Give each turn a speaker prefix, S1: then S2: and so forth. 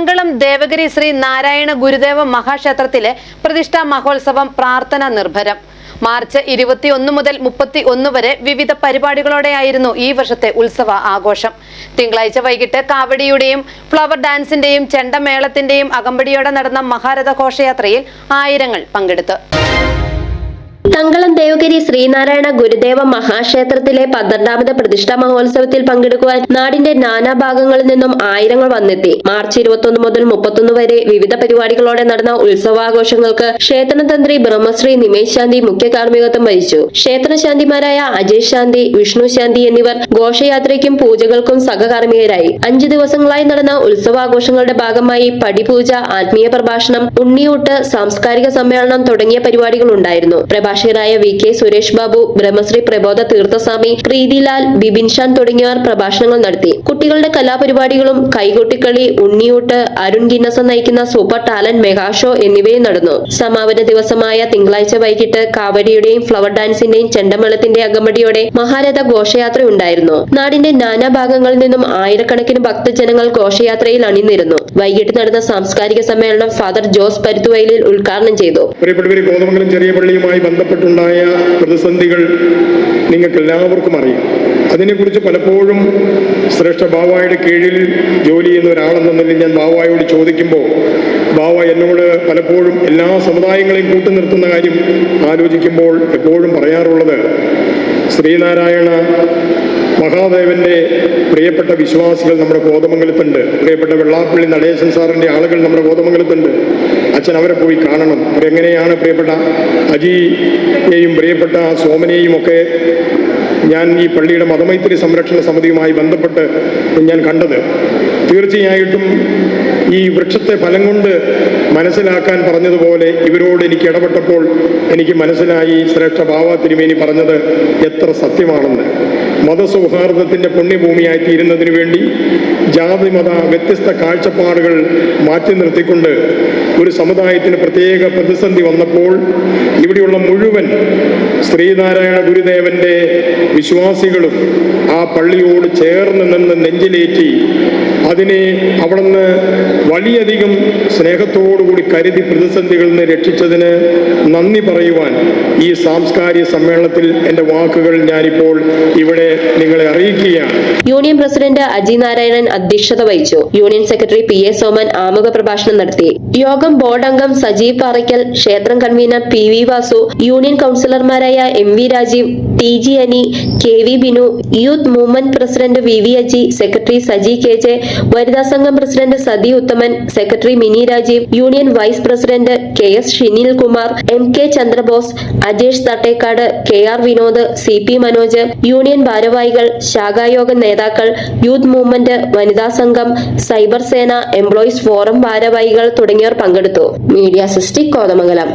S1: തങ്കളം ദേവഗിരി ശ്രീ നാരായണ ഗുരുദേവ മഹാക്ഷേത്രത്തിലെ പ്രതിഷ്ഠാ മഹോത്സവം പ്രാർത്ഥന നിർഭരം. മാർച്ച് ഇരുപത്തിയൊന്ന് മുതൽ മുപ്പത്തി ഒന്ന് വരെ വിവിധ പരിപാടികളോടെയായിരുന്നു ഈ വർഷത്തെ ഉത്സവ ആഘോഷം. തിങ്കളാഴ്ച വൈകിട്ട് കാവടിയുടെയും ഫ്ലവർ ഡാൻസിന്റെയും ചെണ്ടമേളത്തിന്റെയും അകമ്പടിയോടെ നടന്ന മഹാരഥ ഘോഷയാത്രയിൽ ആയിരങ്ങൾ പങ്കെടുത്തു.
S2: തങ്കളം ദേവഗിരി ശ്രീനാരായണ ഗുരുദേവ മഹാക്ഷേത്രത്തിലെ പന്ത്രണ്ടാമത് പ്രതിഷ്ഠാ മഹോത്സവത്തിൽ പങ്കെടുക്കുവാൻ നാടിന്റെ നാനാഭാഗങ്ങളിൽ നിന്നും ആയിരങ്ങൾ വന്നെത്തി. മാർച്ച് ഇരുപത്തൊന്ന് മുതൽ മുപ്പത്തൊന്ന് വരെ വിവിധ പരിപാടികളോടെ നടന്ന ഉത്സവാഘോഷങ്ങൾക്ക് ക്ഷേത്രതന്ത്രി ബ്രഹ്മശ്രീ നിമേഷ് ശാന്തി മുഖ്യ കാർമ്മികത്വം വഹിച്ചു. ക്ഷേത്രശാന്തിമാരായ അജയ് ശാന്തി വിഷ്ണു ശാന്തി എന്നിവർ ഘോഷയാത്രയ്ക്കും പൂജകൾക്കും സഹകാർമ്മികരായി. അഞ്ചു ദിവസങ്ങളായി നടന്ന ഉത്സവാഘോഷങ്ങളുടെ ഭാഗമായി പടിപൂജ ആത്മീയ പ്രഭാഷണം ഉണ്ണിയൂട്ട് സാംസ്കാരിക സമ്മേളനം തുടങ്ങിയ പരിപാടികൾ ഉണ്ടായിരുന്നു പ്രഭാഷകരായ വി കെ സുരേഷ് ബാബു ബ്രഹ്മശ്രീ പ്രബോധ തീർത്ഥസ്വാമി പ്രീതിലാൽ ബിബിൻ ഷാൻ തുടങ്ങിയവർ പ്രഭാഷണങ്ങൾ നടത്തി. കുട്ടികളുടെ കലാപരിപാടികളും കൈകൊട്ടിക്കളി ഉണ്ണിയൂട്ട് അരുൺ ഗിന്നസ നയിക്കുന്ന സൂപ്പർ ടാലന്റ് മെഗാ ഷോ എന്നിവയും നടന്നു. സമാപന ദിവസമായ തിങ്കളാഴ്ച വൈകിട്ട് കാവടിയുടെയും ഫ്ലവർ ഡാൻസിന്റെയും ചെണ്ടമേളത്തിന്റെ അകമ്പടിയോടെ മഹാരഥ ഘോഷയാത്ര ഉണ്ടായിരുന്നു. നാടിന്റെ നാനാഭാഗങ്ങളിൽ നിന്നും ആയിരക്കണക്കിന് ഭക്തജനങ്ങൾ ഘോഷയാത്രയിൽ അണിനിരുന്നു. വൈകിട്ട് നടന്ന സാംസ്കാരിക സമ്മേളനം ഫാദർ ജോസ് പരുത്തുവയലിൽ ഉദ്ഘാടനം ചെയ്തു.
S3: ചെറിയ പള്ളിയുമായി ബന്ധപ്പെട്ടുണ്ടായ പ്രതിസന്ധികൾ നിങ്ങൾക്ക് എല്ലാവർക്കും അറിയാം. അതിനെക്കുറിച്ച് പലപ്പോഴും ശ്രേഷ്ഠ ബാവായുടെ കീഴിൽ ജോലി ചെയ്യുന്ന ഒരാളെന്ന ഞാൻ ബാവായോട് ചോദിക്കുമ്പോൾ ബാവ എന്നോട് പലപ്പോഴും എല്ലാ സമുദായങ്ങളെയും കൂട്ടുനിർത്തുന്ന കാര്യം ആലോചിക്കുമ്പോൾ എപ്പോഴും പറയാറുള്ളത് ശ്രീനാരായണ മഹാദേവന്റെ പ്രിയപ്പെട്ട വിശ്വാസികൾ നമ്മുടെ കോതമംഗലത്തുണ്ട് പ്രിയപ്പെട്ട വെള്ളാപ്പള്ളി നടേശൻ സാറിന്റെ ആളുകൾ നമ്മുടെ കോതമംഗലത്തുണ്ട് അച്ഛൻ അവരെ പോയി കാണണം. അവരെങ്ങനെയാണ് പ്രിയപ്പെട്ട അജിയെയും പ്രിയപ്പെട്ട സോമനെയും ഒക്കെ ഞാൻ ഈ പള്ളിയുടെ മതമൈത്രി സംരക്ഷണ സമിതിയുമായി ബന്ധപ്പെട്ട് ഞാൻ കണ്ടത്. തീർച്ചയായിട്ടും ഈ വൃക്ഷത്തെ ഫലം കൊണ്ട് മനസ്സിലാക്കാൻ പറഞ്ഞതുപോലെ ഇവരോട് എനിക്ക് ഇടപെട്ടപ്പോൾ എനിക്ക് മനസ്സിലായി ശ്രേഷ്ഠ ബാവ തിരുമേനി പറഞ്ഞത് എത്ര സത്യമാണെന്ന്. മതസൗഹാർദ്ദത്തിന്റെ പുണ്യഭൂമിയായി തീരുന്നതിന് വേണ്ടി ജാതി മത വ്യത്യസ്ത കാഴ്ചപ്പാടുകൾ മാറ്റി നിർത്തിക്കൊണ്ട് ഒരു സമുദായത്തിന് പ്രത്യേക പ്രതിസന്ധി വന്നപ്പോൾ ഇവിടെയുള്ള മുഴുവൻ ശ്രീനാരായണ ഗുരുദേവന്റെ വിശ്വാസികളും ആ പള്ളിയോട് ചേർന്ന് നിന്ന് നെഞ്ചിലേറ്റി അതിനെ അവിടുന്ന് വലിയധികം സ്നേഹത്തോടുകൂടി കരുതി പ്രതിസന്ധികളിൽ നിന്ന് രക്ഷിച്ചതിന് നന്ദി പറയുവാൻ ഈ സാംസ്കാരിക സമ്മേളനത്തിൽ എന്റെ വാക്കുകൾ ഞാനിപ്പോൾ ഇവിടെ നിങ്ങളെ അറിയിക്കുകയാണ്.
S2: യൂണിയൻ പ്രസിഡന്റ് അജി നാരായണൻ അധ്യക്ഷത വഹിച്ചു. Union secretary P A Soman ആമുഖ പ്രഭാഷണം നടത്തി. യോഗം ബോർഡ് അംഗം സജീവ് പാറയ്ക്കൽ ക്ഷേത്രം convener P V Vasu union കൗൺസിലർമാരായ M V Rajeev T G Ani K V Binu youth movement president V V Aji secretary Saji K J വനിതാ സംഘം president Sathi Uthaman secretary Mini Rajeev union vice president K S Shinil Kumar M K Chandrabose Ajesh Thattekad K R Vinod C P Manoj union ഭാരവാഹികൾ ശാഖായോഗ നേതാക്കൾ youth movement വനിതാ സംഘം cyber സേന employees forum ഭാരവാഹികൾ തുടങ്ങിയവർ പങ്കെടുത്തു. മീഡിയ സിസ്റ്റിക് കോതമംഗലം.